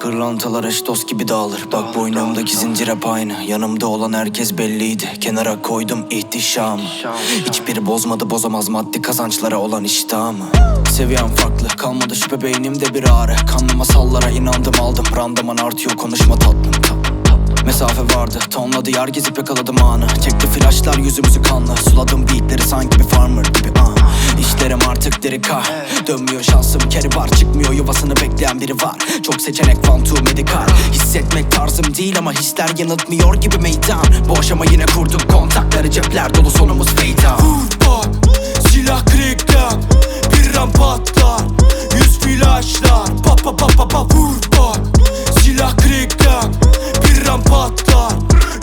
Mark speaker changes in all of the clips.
Speaker 1: Pırlantalar eş dost gibi dağılır. Bak boynumdaki zincir hep aynı. Yanımda olan herkes belliydi. Kenara koydum ihtişamı. Hiçbiri bozmadı bozamaz maddi kazançlara olan iştahımı. Seviyem farklı kalmadı şüphe beynimde bir ağrı. Kanlı masallara inandım aldım. Randıman artıyor konuşma tatlım. Mesafe vardı tonladı yer gezip yakaladım anı. Çekti flaşlar yüzümüzü kanlı. Suladım beatleri sanki bir farmer gibi ah. İşlerim artık deri kar Dönmüyor şansım keri var Çıkmıyor yuvasını bekleyen biri var. Çok seçenek two medikal Hissetmek tarzım değil ama hisler yanıltmıyor gibi meydan. Boş ama yine kurduk kontakları cepler dolu sonumuz out
Speaker 2: Vur bak silah crackdown Bir an patlar Yüz flaşlar. Pa pa pa pa pa vur bak Silah crackdown Bir an patlar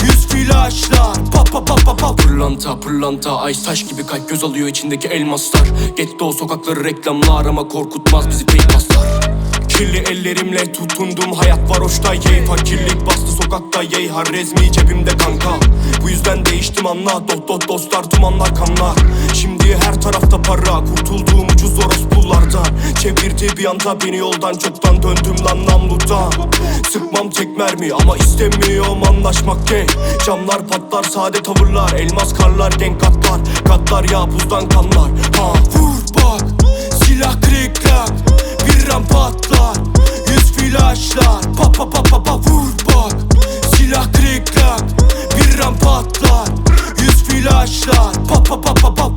Speaker 2: Yüz flaşlar. Pa pa pa pa pa Pırlanta pırlanta ay taş gibi kalp göz alıyor içindeki elmaslar. Getto sokakları reklamlar ama korkutmaz bizi fake baslar Kirli ellerimle tutundum. Hayat var hoşta yey. Fakirlik bastı sokakta yey. Har rezmi cebimde kanka. Bu yüzden değiştim anla. Dot dot dostlar dumanlar kanlar Şimdi her tarafta para. Kurtulduğum ucuz orospulardan Çevirdi bir anda beni yoldan Çoktan döndüm lan namludan Sıkmam tek mermi ama istemiyorum anlaşmak gay Camlar patlar sade tavırlar. Elmas karlar denk katlar Katlar ya buzdan kanlar. Ha. Vur bak Yüz flaşlar Pa pa pa pa pa vur bak. Silah crackler Bir an patlar Yüz flaşlar Pa pa pa pa pa